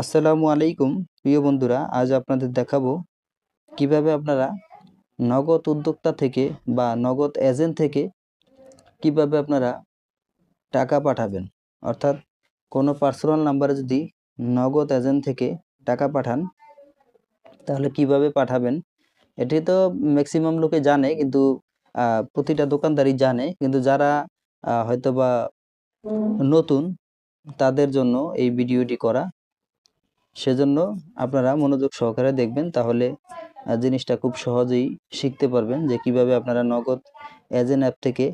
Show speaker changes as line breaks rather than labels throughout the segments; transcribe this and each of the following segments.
আসসালামু আলাইকুম প্রিয় বন্ধুরা আজ আপনাদের দেখাবো কীভাবে আপনারা নগদ উদ্যোক্তা থেকে বা নগদ এজেন্ট থেকে কীভাবে আপনারা টাকা পাঠাবেন। অর্থাৎ কোনো পার্সোনাল নাম্বারে যদি নগদ এজেন্ট থেকে টাকা পাঠান তাহলে কীভাবে পাঠাবেন? এটি তো ম্যাক্সিমাম লোকে জানে কিন্তু প্রতিটা দোকানদারই জানে কিন্তু যারা আহ, হয়তোবা নতুন তাদের জন্য এই ভিডিওটি করা সেজন্য আপনারা মনোযোগ সহকারে দেখবেন, তাহলে জিনিসটা খুব সহজেই শিখতে পারবেন যে কীভাবে আপনারা নগদ এজেন্ট অ্যাপ থেকে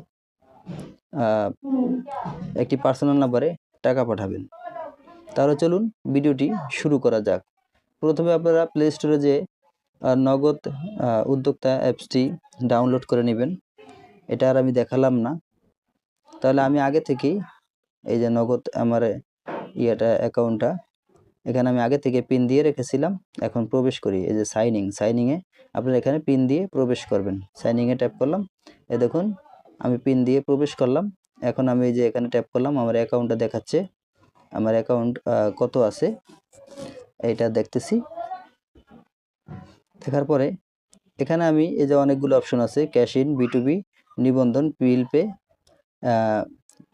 একটি পার্সোনাল নাম্বারে টাকা পাঠাবেন। তাহলে চলুন ভিডিওটি শুরু করা যাক। প্রথমে আপনারা প্লে স্টোরে যে নগদ উদ্যোক্তা অ্যাপসটি ডাউনলোড করে নেবেন। এটা আর আমি দেখালাম না। তাহলে আমি আগে থেকেই এই যে নগদ আমার ইয়েটা, অ্যাকাউন্টটা এখানে আমি আগে থেকে পিন দিয়ে রেখেছিলাম, এখন প্রবেশ করি। এই যে সাইনিং সাইনিংয়ে আপনারা এখানে পিন দিয়ে প্রবেশ করবেন। সাইনিংয়ে ট্যাপ করলাম, এ দেখুন, আমি পিন দিয়ে প্রবেশ করলাম। এখন আমি এই যে এখানে ট্যাপ করলাম, আমার অ্যাকাউন্টটা দেখাচ্ছে। আমার অ্যাকাউন্ট কত আছে? এইটা দেখতেছি। দেখার পরে এখানে আমি এই যে অনেকগুলো অপশন আছে ক্যাশ ইন বিটুবি নিবন্ধন বিল পে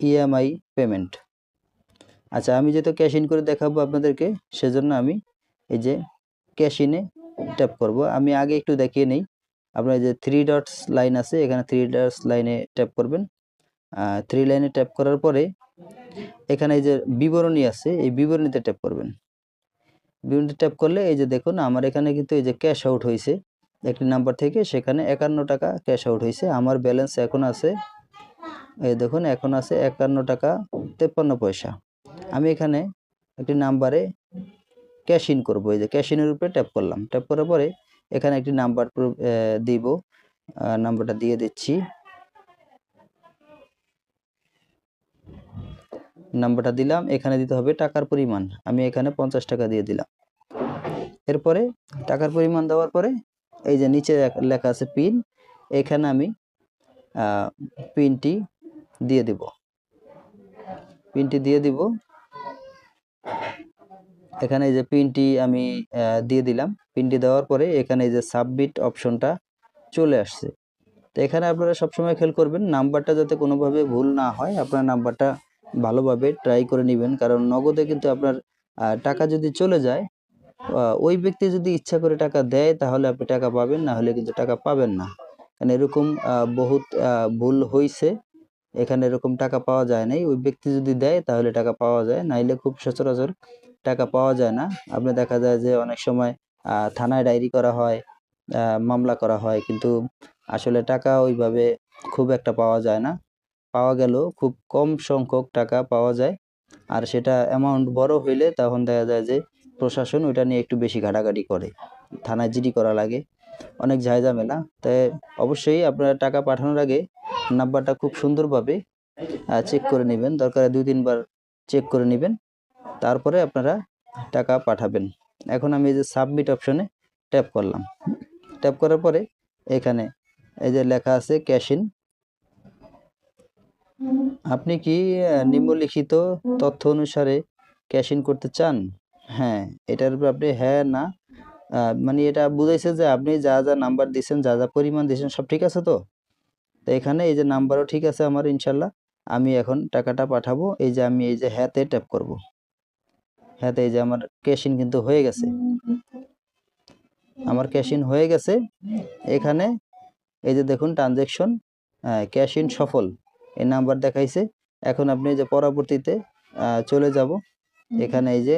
ইএমআই পেমেন্ট আচ্ছা আমি যেহেতু ক্যাশ ইন করে দেখাবো আপনাদেরকে, সেজন্য আমি এই যে ক্যাশ ইনে ট্যাপ করব। আমি আগে একটু দেখিয়ে নেই। আপনার যে থ্রি ডটস লাইন আছে, এখানে থ্রি ডটস লাইনে ট্যাপ করবেন। থ্রি লাইনে ট্যাপ করার পরে এখানে এই যে বিবরণী আছে, এই বিবরণীতে ট্যাপ করবেন। বিবরণীতে ট্যাপ করলে এই যে দেখুন, আমার এখানে কিন্তু এই যে ক্যাশ আউট হয়েছে। একটি নাম্বার থেকে সেখানে একান্ন টাকা ক্যাশ আউট হয়েছে। আমার ব্যালেন্স এখন আছে, এই দেখুন, এখন আছে একান্ন টাকা তেপ্পান্ন পয়সা। আমি এখানে একটি নাম্বারে ক্যাশ ইন করব। এই যে ক্যাশ ইনের উপরে ট্যাপ করলাম। ট্যাপ করার পরে এখানে একটি নাম্বার দিব। নাম্বারটা দিয়ে দিচ্ছি। নাম্বারটা দিলাম। এখানে দিতে হবে টাকার পরিমাণ। আমি এখানে পঞ্চাশ টাকা দিয়ে দিলাম। এরপরে টাকার পরিমাণ দেওয়ার পরে এই যে নিচে লেখা আছে পিন এখানে আমি পিনটি দিয়ে দিব। পিনটি দিয়ে দিব। এখানে এই যে পিনটি আমি দিয়ে দিলাম। পিনটি দেওয়ার পরে এখানে এই যে সাবমিট অপশনটা চলে আসছে। তো এখানে আপনারা সবসময় খেয়াল করবেন, নাম্বারটা যাতে কোনোভাবে ভুল না হয়, আপনার নাম্বারটা ভালোভাবে ট্রাই করে নেবেন। কারণ নগদে কিন্তু আপনার টাকা যদি চলে যায় ওই ব্যক্তি যদি ইচ্ছা করে টাকা দেয়, তাহলে আপনি টাকা পাবেন, না হলে কিন্তু টাকা পাবেন না। কারণ এরকম বহুত ভুল হয়েছে এখানে এরকম টাকা পাওয়া যায় নাই। ওই ব্যক্তি যদি দেয়, তাহলে টাকা পাওয়া যায়। নাইলে খুব সচরাচর টাকা পাওয়া যায় না। আপনি দেখা যায় যে অনেক সময় থানায় ডায়েরি করা হয় মামলা করা হয়। কিন্তু আসলে টাকা ওইভাবে খুব একটা পাওয়া যায় না। পাওয়া গেলেও খুব কম সংখ্যক টাকা পাওয়া যায়। আর সেটা অ্যামাউন্ট বড় হইলে তখন দেখা যায় যে প্রশাসন ওইটা নিয়ে একটু বেশি ঘাটাঘাটি করে। থানায় জিডি করা লাগে। অনেক ঝামেলা। তাই অবশ্যই আপনারা টাকা পাঠানোর আগে নাম্বারটা খুব সুন্দরভাবে চেক করে নেবেন। দরকারে দুই, তিনবার চেক করে নেবেন। তারপরে আপনারা টাকা পাঠাবেন। এখন আমি এই যে সাবমিট অপশনে ট্যাপ করলাম। ট্যাপ করার পরে এখানে এই যে লেখা আছে ক্যাশ ইন আপনি কি নিম্নলিখিত তথ্য অনুসারে ক্যাশ ইন করতে চান? হ্যাঁ এটার উপর আপনি হ্যাঁ না মানে এটা বুঝাইছে যে আপনি যা যা নাম্বার দিয়েছেন যা যা পরিমাণ দিয়েছেন সব ঠিক আছে তো? তো এখানে এই যে নাম্বারও ঠিক আছে আমার ইনশাল্লাহ। আমি এখন টাকাটা পাঠাবো। এই যে আমি এই যে হ্যাঁতে ট্যাপ করব। হ্যাঁতে এই যে আমার ক্যাশ ইন কিন্তু হয়ে গেছে। আমার ক্যাশ ইন হয়ে গেছে। এখানে এই যে দেখুন ট্রানজেকশন ক্যাশ ইন সফল। এই নাম্বার দেখাইছে। এখন আপনি যে পরবর্তীতে চলে যাব। এখানে এই যে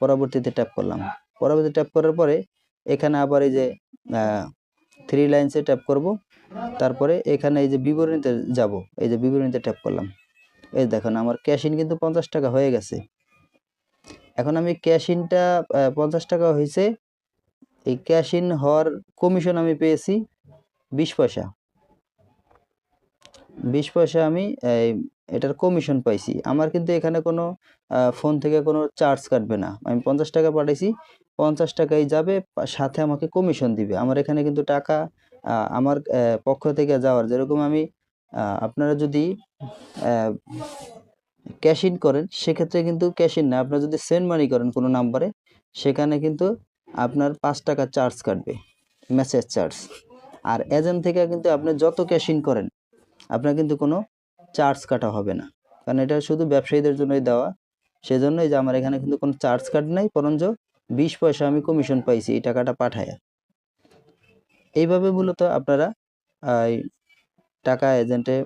পরবর্তীতে ট্যাপ করলাম। পরবর্তী ট্যাপ করার পরে এখানে আবার এই যে থ্রি লাইনসে ট্যাপ করব। তারপরে এখানে এই যে বিবরণীতে যাব, এই যে বিবরণীতে ট্যাপ করলাম। এই দেখুন, আমার ক্যাশ ইন কিন্তু পঞ্চাশ টাকা হয়ে গেছে। এখন আমি ক্যাশ ইনটা পঞ্চাশ টাকা হয়েছে এই ক্যাশ ইন হওয়ার কমিশন আমি পেয়েছি বিশ পয়সা। বিশ পয়সা আমি এটার কমিশন পাইছি। আমার কিন্তু এখানে কোনো ফোন থেকে কোনো চার্জ কাটবে না। আমি পঞ্চাশ টাকা পাঠাইছি, পঞ্চাশ টাকাই যাবে, সাথে আমাকে কমিশন দিবে। আমার এখানে কিন্তু টাকা আমার পক্ষ থেকে যাওয়ার। যেরকম আমি আপনারা যদি ক্যাশ ইন করেন, সেক্ষেত্রে কিন্তু ক্যাশ ইন না। আপনার যদি সেন্ড মানি করেন কোনো নাম্বারে সেখানে কিন্তু আপনার পাঁচ টাকা চার্জ কাটবে মেসেজ চার্জ আর এজেন্ট থেকে কিন্তু আপনি যত ক্যাশ ইন করেন, আপনার কিন্তু কোনো চার্জ কাটা হবে না। কারণ এটা শুধু ব্যবসায়ীদের জন্যই দেওয়া। সেজন্যই যে আমার এখানে কিন্তু কোনো চার্জ কাট নাই, বরঞ্চ বিশ পয়সা আমি কমিশন পাইছি এই টাকাটা পাঠায়। এইভাবে মূলত আপনারা টাকা এজেন্টে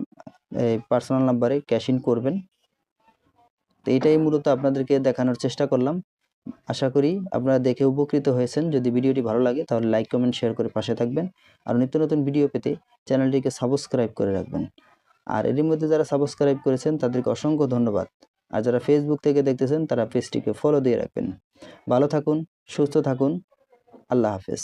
এই পার্সোনাল নাম্বারে ক্যাশ ইন করবেন। তো এটাই মূলত আপনাদেরকে দেখানোর চেষ্টা করলাম। আশা করি আপনারা দেখে উপকৃত হয়েছেন। যদি ভিডিওটি ভালো লাগে তাহলে লাইক কমেন্ট শেয়ার করে পাশে থাকবেন। আর নিত্য নতুন ভিডিও পেতে চ্যানেলটিকে সাবস্ক্রাইব করে রাখবেন। আর এর মধ্যে যারা সাবস্ক্রাইব করেছেন তাদেরকে অসংখ্য ধন্যবাদ। আর যারা ফেসবুক থেকে দেখতেছেন তারা পেজটিকে ফলো দিয়ে রাখবেন। ভালো থাকুন, সুস্থ থাকুন। আল্লাহ হাফেজ।